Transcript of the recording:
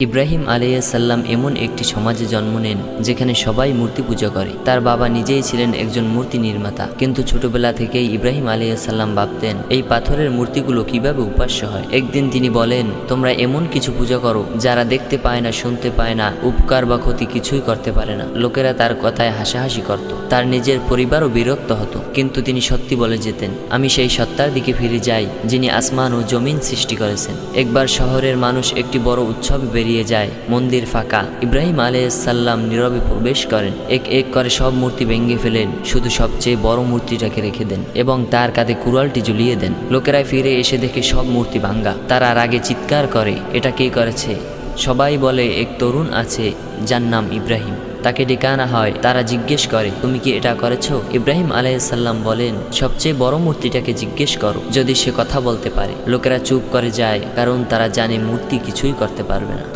ইব্রাহিম আলাইসাল্লাম এমন একটি সমাজে জন্ম নেন, যেখানে সবাই মূর্তি পূজা করে। তার বাবা নিজেই ছিলেন একজন মূর্তি নির্মাতা। কিন্তু ছোটবেলা থেকেই ইব্রাহিম আলাইসাল্লাম ভাবতেন, এই পাথরের মূর্তিগুলো কীভাবে উপাস্য হয়? একদিন তিনি বলেন, তোমরা এমন কিছু পূজা করো, যারা দেখতে পায় না, শুনতে পায় না, উপকার বা ক্ষতি কিছুই করতে পারে না। লোকেরা তার কথায় হাসাহাসি করত। তার নিজের পরিবারও বিরক্ত হতো। কিন্তু তিনি সত্যি বলে যেতেন, আমি সেই সত্তার দিকে ফিরে যাই, যিনি আসমান ও জমিন সৃষ্টি করেছেন। একবার শহরের মানুষ একটি বড় উৎসবে বেরিয়ে যায়। মন্দির ফাঁকা। ইব্রাহিম আলাইসাল্লাম নীরবে প্রবেশ করেন। এক এক করে সব মূর্তি ভেঙে ফেলেন। শুধু সবচেয়ে বড় মূর্তিটাকে রেখে দেন এবং তার কাঁধে কুড়ালটি ঝুলিয়ে দেন। লোকেরা ফিরে এসে দেখে সব মূর্তি ভাঙ্গা। তারা রাগে চিৎকার করে, এটা কে করেছে? সবাই বলে, এক তরুণ আছে যার নাম ইব্রাহিম। তাকে ডেকে আনা হয়। তারা জিজ্ঞেস করে, তুমি কি এটা করেছ? ইব্রাহিম আলাইসাল্লাম বলেন, সবচেয়ে বড় মূর্তিটাকে জিজ্ঞেস করো, যদি সে কথা বলতে পারে। লোকেরা চুপ করে যায়, কারণ তারা জানে মূর্তি কিছুই করতে পারবে না।